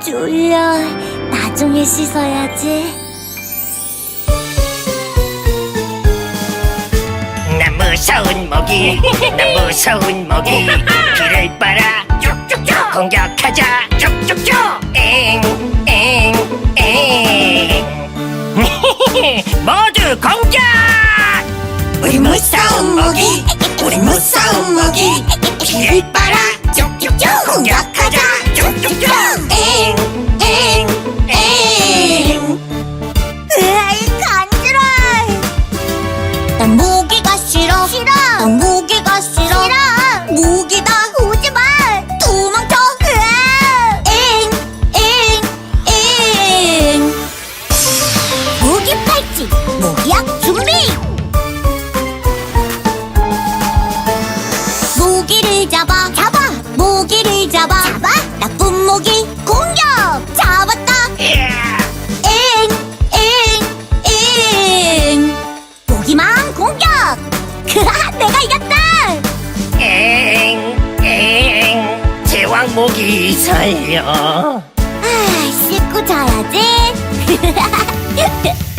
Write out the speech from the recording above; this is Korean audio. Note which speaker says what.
Speaker 1: 졸려. 나중에 씻어야지.
Speaker 2: 나 무서운 모기 나 무서운 모기. 귀를 빨아 쭉쭉쭉 공격하자. 쭉쭉쭉. 엥엥엥. 모두 공격! 우리 무서운 모기 우리 무서운 모기. 귀를 빨아
Speaker 1: 난 모기가 싫어. 싫어. 난 모기가 싫어. 싫어. 모기다. 오지 마. 도망쳐. 으아. 엥, 엥, 엥. 모기 팔찌. 모기약 준비. 모기를 잡아. 잡아. 모기를 잡아.
Speaker 2: 모기 살려
Speaker 1: 아, 씻고 자야지.